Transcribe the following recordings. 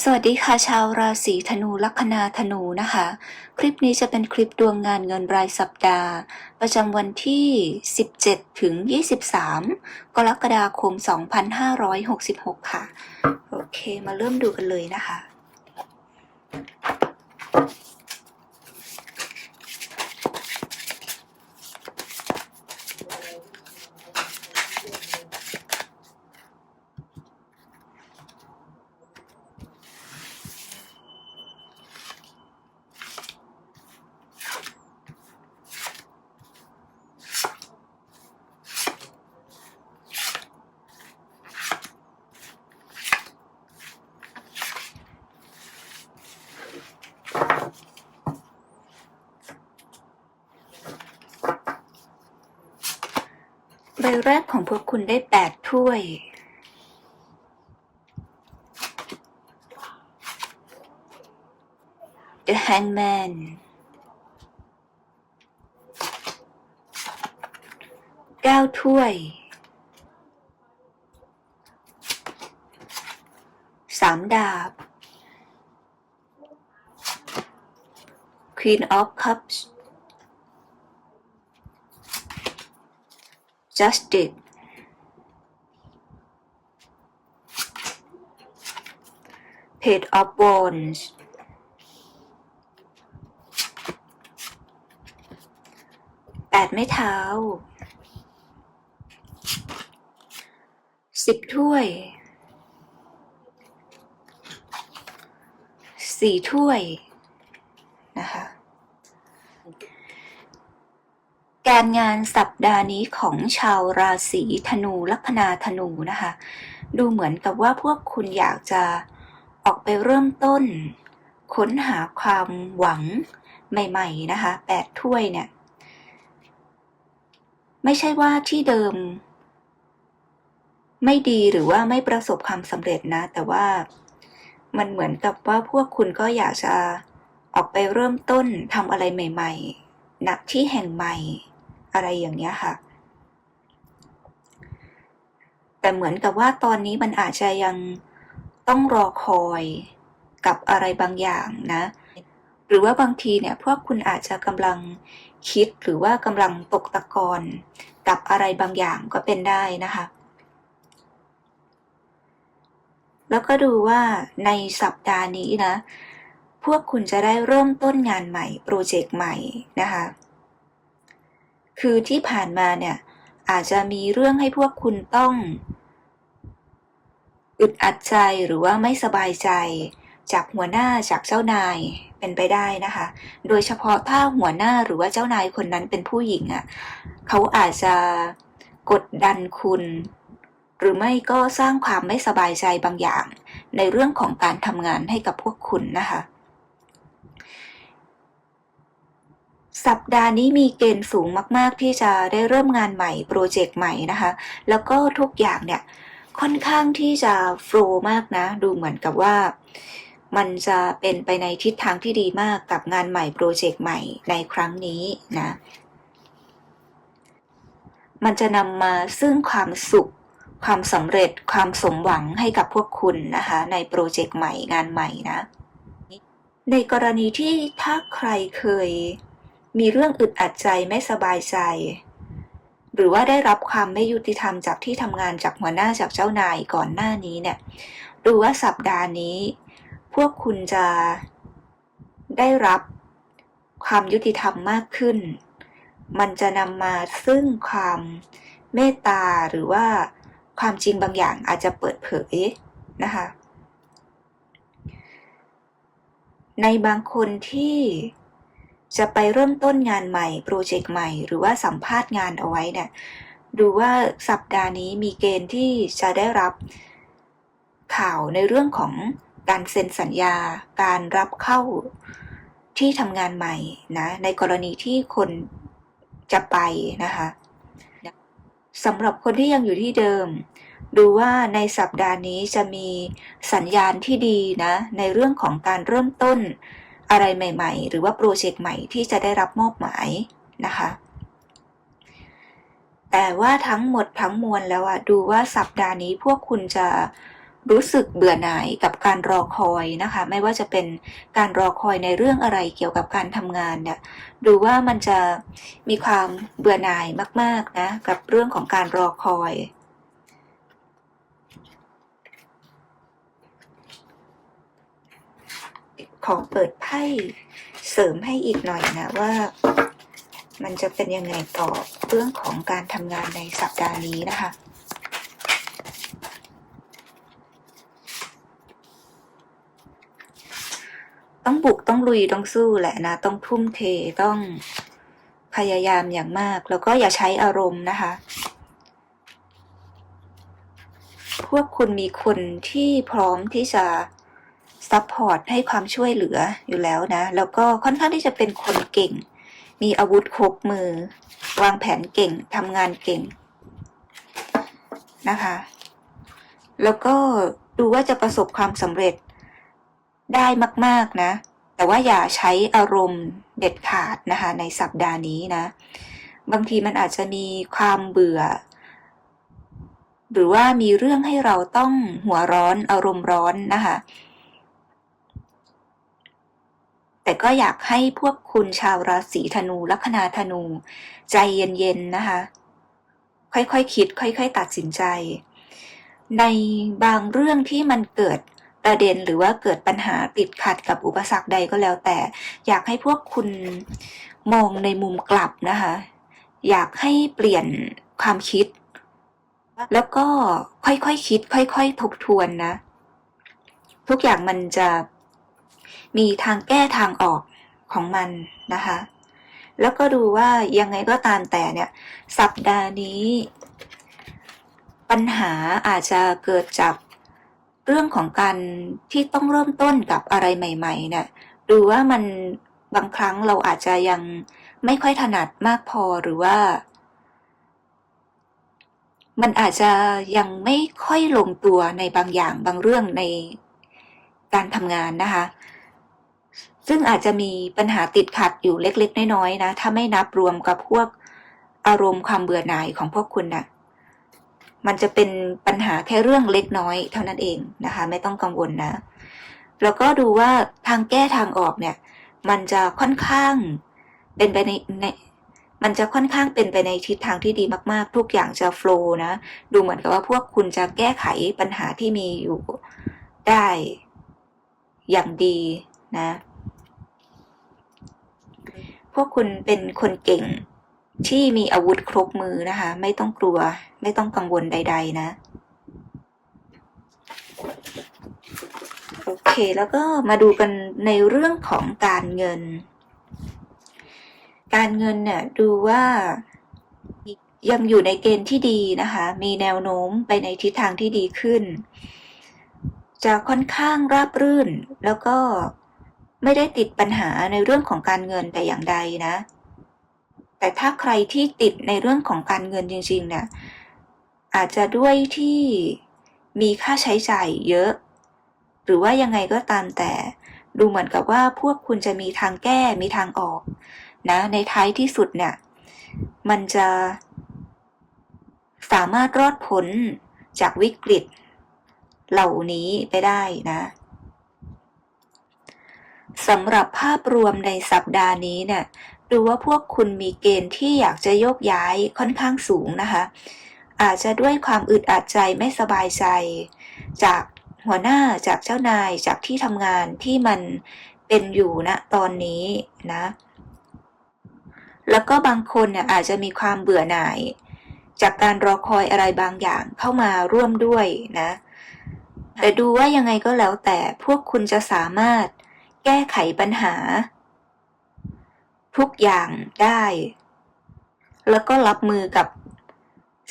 สวัสดีค่ะชาวราศีธนูลัคนาธนูนะคะ คลิปนี้จะเป็นคลิปดวงงานเงินรายสัปดาห์ ประจำวันที่ 17 ถึง 23 กรกฎาคม 2566 ค่ะ โอเคมาเริ่มดูกันเลยนะคะ แรกของพวกคุณได้8ถ้วย The Hangman เก้าถ้วยสามดาบ Queen of Cups justice เพจออฟวอนส์แปดไม้เท้าสิบถ้วยสี่ถ้วย นะคะ การงานสัปดาห์นี้ของชาวราศีธนูลัคนาธนูนะคะ ดูเหมือนกับว่าพวกคุณอยากจะออกไปเริ่มต้น ค้นหาความหวังใหม่ๆนะคะแปดถ้วยเนี่ย ไม่ใช่ว่าที่เดิม ไม่ดีหรือว่าไม่ประสบความสำเร็จนะ แต่ว่ามันเหมือนกับว่าพวกคุณก็อยากจะออกไปเริ่มต้นทำอะไรใหม่ ๆณที่แห่งใหม่ อะไรอย่างเนี้ยค่ะ แต่เหมือนกับว่าตอนนี้มันอาจจะยังต้องรอคอยกับอะไรบางอย่างนะ หรือว่าบางทีเนี่ยพวกคุณอาจจะกำลังคิดหรือว่ากำลังตกตะกอนกับอะไรบางอย่างก็เป็นได้นะคะ แล้วก็ดูว่าในสัปดาห์นี้นะ พวกคุณจะได้เริ่มต้นงานใหม่ โปรเจกต์ใหม่นะคะ คือที่ผ่านมาเนี่ยอาจจะมีเรื่องให้พวกคุณต้องอึดอัดใจหรือว่าไม่สบายใจ จากหัวหน้าจากเจ้านายเป็นไปได้นะคะ โดยเฉพาะถ้าหัวหน้าหรือว่าเจ้านายคนนั้นเป็นผู้หญิงอะ่ะเขาอาจจะกดดันคุณ หรือไม่ก็สร้างความไม่สบายใจบางอย่าง ในเรื่องของการทำงานให้กับพวกคุณนะคะ สัปดาห์นี้มีเกณฑ์สูงมาก ๆ ที่จะได้เริ่มงานใหม่โปรเจกต์ใหม่นะคะ แล้วก็ทุกอย่างเนี่ยค่อนข้างที่จะโฟล์มากนะ ดูเหมือนกับว่ามันจะเป็นไปในทิศทางที่ดีมากกับงานใหม่โปรเจกต์ใหม่ในครั้งนี้นะ มันจะนำมาซึ่งความสุข ความสำเร็จความสมหวังให้กับพวกคุณนะคะ ในโปรเจกต์ใหม่งานใหม่นะ ในกรณีที่ถ้าใครเคย มีเรื่องอึดอัดใจไม่สบายใจ หรือว่าได้รับความไม่ยุติธรรมจากที่ทำงานจากหัวหน้าจากเจ้านายก่อนหน้านี้เนี่ยดูว่าสัปดาห์นี้ พวกคุณจะได้รับความยุติธรรมมากขึ้น มันจะนำมาซึ่งความเมตตาหรือว่าความจริงบางอย่างอาจจะเปิดเผยนะคะ ในบางคนที่ จะไปเริ่มต้นงานใหม่โปรเจกต์ใหม่ หรือว่าสัมภาษณ์งานเอาไว้เนี่ยดูว่าสัปดาห์นี้มีเกณฑ์ที่จะได้รับข่าวในเรื่องของการเซ็นสัญญา การรับเข้าที่ทำงานใหม่นะในกรณีที่คนจะไปนะคะสำหรับคนที่ยังอยู่ที่เดิม ดูว่าในสัปดาห์นี้จะมีสัญญาณที่ดีนะในเรื่องของการเริ่มต้น อะไรใหม่ๆ หรือว่าโปรเจกต์ใหม่ที่จะได้รับมอบหมายนะคะ แต่ว่าทั้งหมดทั้งมวลแล้วอะดูว่าสัปดาห์นี้พวกคุณจะรู้สึกเบื่อหน่ายกับการรอคอยนะคะ ไม่ว่าจะเป็นการรอคอยในเรื่องอะไรเกี่ยวกับการทำงานเนี่ยดูว่ามันจะมีความเบื่อหน่ายมาก ๆนะกับเรื่องของการรอคอย ขอเปิดไพ่เสริมให้อีกหน่อยนะว่า มันจะเป็นยังไงต่อเรื่องของการทำงานในสัปดาห์นี้นะคะต้องบุกต้องลุยต้องสู้แหละนะ ต้องทุ่มเทต้องพยายามอย่างมาก แล้วก็อย่าใช้อารมณ์นะคะ พวกคุณมีคนที่พร้อมที่จะ ซัพพอร์ตให้ความช่วยเหลืออยู่แล้วนะ แล้วก็ค่อนข้างที่จะเป็นคนเก่ง มีอาวุธครบมือ วางแผนเก่งทำงานเก่งนะคะ แล้วก็ดูว่าจะประสบความสำเร็จได้มาก ๆ นะ แต่ว่าอย่าใช้อารมณ์เด็ดขาดนะคะ ในสัปดาห์นี้นะ บางทีมันอาจจะมีความเบื่อ หรือว่ามีเรื่องให้เราต้องหัวร้อนอารมณ์ร้อนนะคะ แต่ก็อยากให้พวกคุณชาวราศีธนูลัคนาธนู ใจเย็นๆนะคะ ค่อยๆคคิด ค่อย ๆ ตัดสินใจ ในบางเรื่องที่มันเกิดประเด็นหรือว่าเกิดปัญหาติดขัดกับอุปสรรคใดก็แล้วแต่ อยากให้พวกคุณมองในมุมกลับนะคะ อยากให้เปลี่ยนความคิด แล้วก็ค่อยๆคคิด ค่อย ๆ ทบทวนนะ ทุกอย่างมันจะ มีทางแก้ทางออกของมันนะคะ แล้วก็ดูว่ายังไงก็ตามแต่เนี่ย สัปดาห์นี้ ปัญหาอาจจะเกิดจากเรื่องของการที่ต้องเริ่มต้นกับอะไรใหม่ๆเนี่ยดูว่ามันบางครั้งเราอาจจะยังไม่ค่อยถนัดมากพอหรือว่า มันอาจจะยังไม่ค่อยลงตัวในบางอย่างบางเรื่องในการทำงานนะคะ ซึ่งอาจจะมีปัญหาติดขัดอยู่เล็กๆ น้อยๆนะ ถ้าไม่นับรวมกับพวกอารมณ์ความเบื่อหน่ายของพวกคุณนะ่ะ มันจะเป็นปัญหาแค่เรื่องเล็กน้อยเท่านั้นเองนะคะ ไม่ต้องกังวลนะ แล้วก็ดูว่าทางแก้ทางออกเนี่ย มันจะค่อนข้างเป็นไปในในมันจะค่อนข้างเป็นไปในทิศทางที่ดีมากๆ ทุกอย่างจะโฟล์นะ ดูเหมือนกับว่าพวกคุณจะแก้ไขปัญหาที่มีอยู่ได้อย่างดีนะ พวกคุณเป็นคนเก่งที่มีอาวุธครบมือนะคะ ไม่ต้องกลัว ไม่ต้องกังวลใด ๆ นะ โอเคแล้วก็มาดูกันในเรื่องของการเงิน การเงินเนี่ยดูว่ายังอยู่ในเกณฑ์ที่ดีนะคะ มีแนวโน้มไปในทิศทางที่ดีขึ้น จะค่อนข้างราบรื่นแล้วก็ ไม่ได้ติดปัญหาในเรื่องของการเงินแต่อย่างใดนะ แต่ถ้าใครที่ติดในเรื่องของการเงินจริงๆเนี่ยอาจจะด้วยที่มีค่าใช้จ่ายเยอะ หรือว่ายังไงก็ตามแต่ดูเหมือนกับว่าพวกคุณจะมีทางแก้มีทางออก นะ ในท้ายที่สุดเนี่ย มันจะสามารถรอดพ้นจากวิกฤต เหล่านี้ไปได้นะ สำหรับภาพรวมในสัปดาห์นี้เนี่ยดูว่าพวกคุณมีเกณฑ์ที่อยากจะโยกย้ายค่อนข้างสูงนะคะ อาจจะด้วยความอึดอัดใจไม่สบายใจ จากหัวหน้าจากเจ้านายจากที่ทำงานที่มันเป็นอยู่ณนะตอนนี้นะ แล้วก็บางคนเนี่ยอาจจะมีความเบื่อหน่าย จากการรอคอยอะไรบางอย่างเข้ามาร่วมด้วยนะ แต่ดูว่ายังไงก็แล้วแต่พวกคุณจะสามารถ แก้ไขปัญหา ทุกอย่างได้ แล้วก็รับมือกับ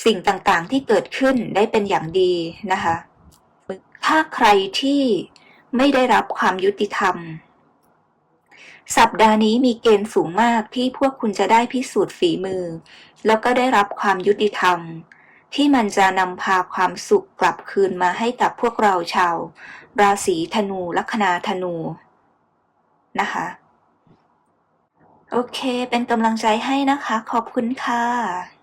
สิ่งต่างๆ ที่เกิดขึ้นได้เป็นอย่างดีนะคะ ถ้าใครที่ไม่ได้รับความยุติธรรม สัปดาห์นี้มีเกณฑ์สูงมากที่พวกคุณจะได้พิสูจน์ฝีมือ แล้วก็ได้รับความยุติธรรม ที่มันจะนำพาความสุขกลับคืนมาให้กับพวกเราชาว ราศีธนูลัคนาธนู นะคะ โอเค เป็นกำลังใจให้นะคะ ขอบคุณค่ะ